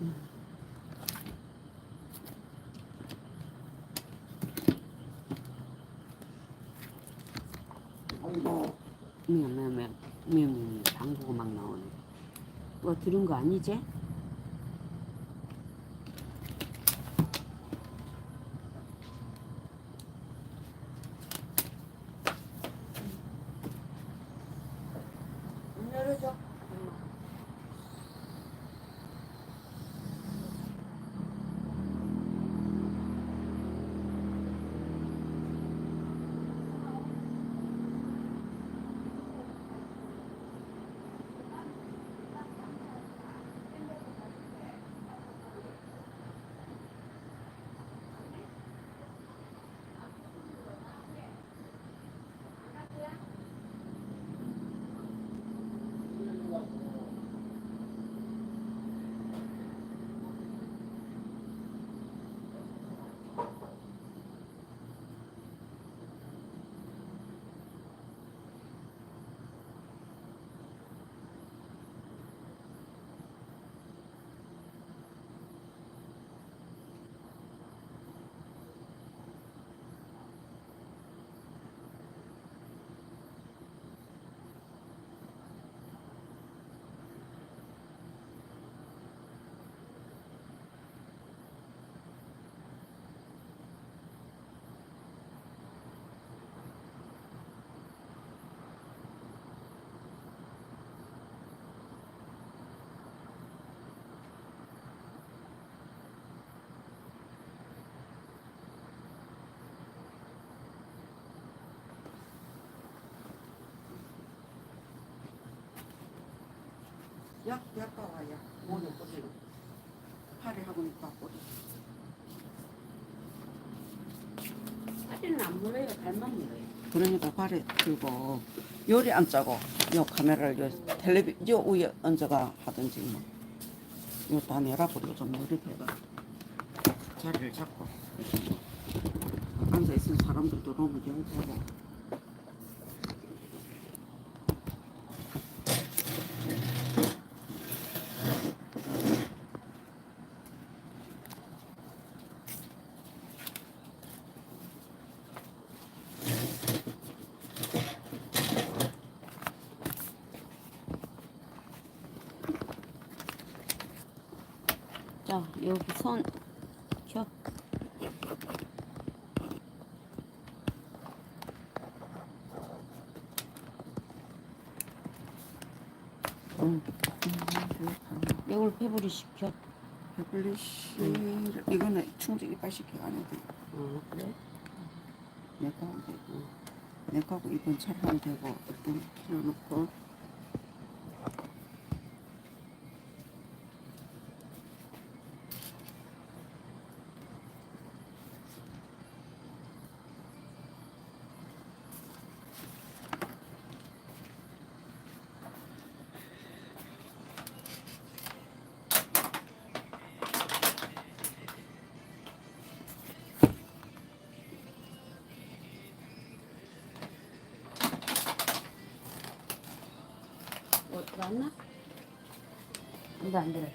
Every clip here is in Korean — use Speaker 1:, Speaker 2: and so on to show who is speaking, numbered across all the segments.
Speaker 1: 음.
Speaker 2: 아이고
Speaker 1: 미안, 미안, 미안, 미안, 미안, 당구가 막 나오네. 뭐 들은 거 아니지? 문 열어줘.
Speaker 2: 약 약가 와야 모두 뿌리고 팔에 하고 있다 뿌리
Speaker 1: 사진은 안 물어요, 발만 물어요.
Speaker 2: 그러니까 발에 들고 요리 안 짜고 요 카메라를 요 텔레비 요 위에 얹어가 하든지 뭐 요다 내라버리고 좀 이렇게 해가 자리를 잡고. 앉아 있는 사람들 들어오면 영하고
Speaker 1: 자, 여기 손 켜.
Speaker 2: 응.
Speaker 1: 이걸 페브리 시켜.
Speaker 2: 배불리시 이거는 충전 이빨 시키가 안 해도
Speaker 1: 어, 그래?
Speaker 2: 내가 하면 되고 내가 하고 이건 차하면 되고 일단 키워놓고
Speaker 1: 들어왔나? 이거 안 들어.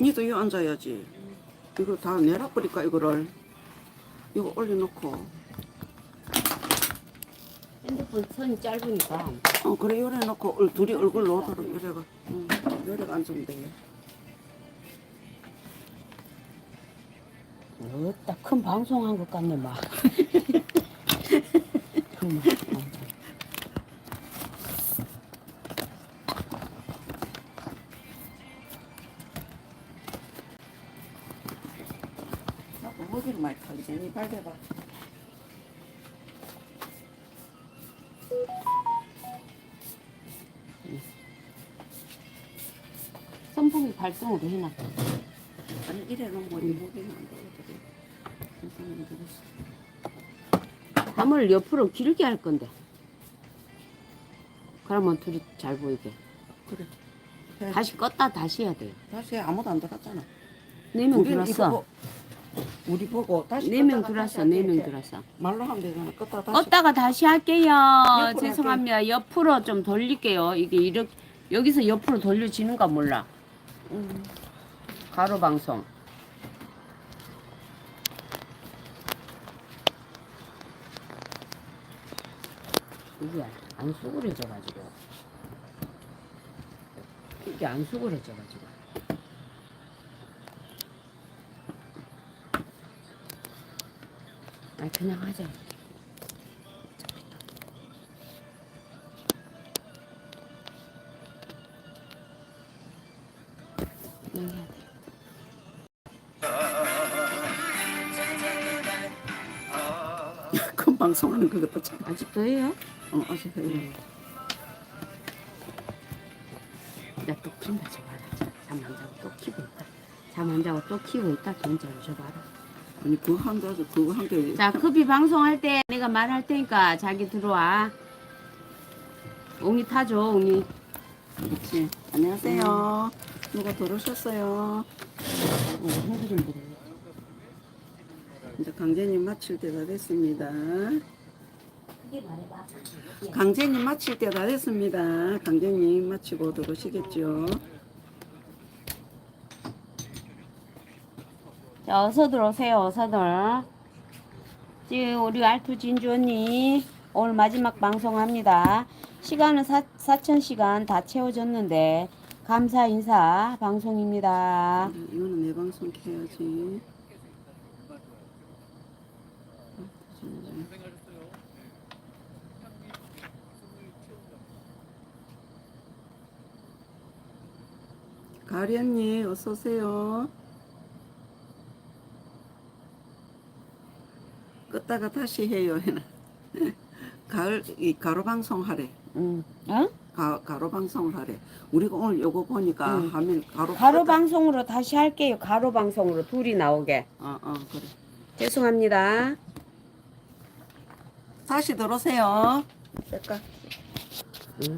Speaker 2: 니도 이거 앉아야지 이거 다 내려버릴까 이거를 이거 올려놓고
Speaker 1: 핸드폰 선이 짧으니까.
Speaker 2: 어 그래 요래 놓고 얼- 둘이 얼굴 놓도록 요래가 응, 요래가 앉으면 돼
Speaker 1: 어따 큰 방송한 것 같네, 막. 그만.
Speaker 2: 먹이를 많이 타지 니 발대봐
Speaker 1: 발동으로 해놔.
Speaker 2: 아니 이래 놓으면 이 먹이는 안 되거든 괜찮은 되겠어
Speaker 1: 담을 옆으로 길게 할 건데. 그러면 둘이 잘 보이게.
Speaker 2: 그래. 해.
Speaker 1: 다시 껐다 다시 해야 돼.
Speaker 2: 다시 해. 아무도 안 들었잖아.
Speaker 1: 네 명
Speaker 2: 우리는 이거
Speaker 1: 들었어.
Speaker 2: 보- 우리 보고 다시
Speaker 1: 네 명
Speaker 2: 껐다가
Speaker 1: 들었어.
Speaker 2: 다시
Speaker 1: 네명
Speaker 2: 할게.
Speaker 1: 들었어.
Speaker 2: 말로 하면 되잖아. 껐다가 다시.
Speaker 1: 껐다가 다시 할게요.
Speaker 2: 옆으로
Speaker 1: 죄송합니다. 옆으로 좀 돌릴게요. 이게 이렇게 여기서 옆으로 돌려지는가 몰라.
Speaker 2: 음.
Speaker 1: 가로 방송. 이게 안 수그러져가지고 이게 안 수그러져가지고 아 그냥 하자. 그냥 해야 돼.
Speaker 2: 큰 방송하는 그것도 참.
Speaker 1: 아직도 해요?
Speaker 2: 어, 아직 해.
Speaker 1: 응. 나또 킨다 저 봐라 잠안 자고 또 키고 있다 잠안 자고 또 키고 있다 진짜로 저 봐라
Speaker 2: 아니 그거 한 가지 그거 한 개.
Speaker 1: 자 급히 방송할 때 내가 말할 테니까 자기 들어와 옹이 타줘 옹이
Speaker 2: 그렇지. 안녕하세요. 누가
Speaker 1: 부려
Speaker 2: 이제 강재님 마칠 때가 됐습니다. 강재님 마칠 때가 됐습니다. 강재님 마치고 들어오시겠죠?
Speaker 1: 자 어서 들어오세요 어서들 지금 우리 알투 진주 언니 오늘 마지막 방송합니다 시간은 사, 4천 다 채워졌는데 감사 인사 방송입니다
Speaker 2: 네, 이거는 내 방송 켜야지. 가리 언니 어서 오세요. 끄다가 다시 해요. 가을 이 가로 방송 하래.
Speaker 1: 응. 어?
Speaker 2: 가, 가로 방송을 하래. 우리가 오늘 요거 보니까
Speaker 1: 응.
Speaker 2: 하면 가로
Speaker 1: 가로 방송으로 다시 할게요 가로 방송으로 둘이 나오게
Speaker 2: 어, 어, 그래.
Speaker 1: 죄송합니다
Speaker 2: 다시 들어오세요. 될까?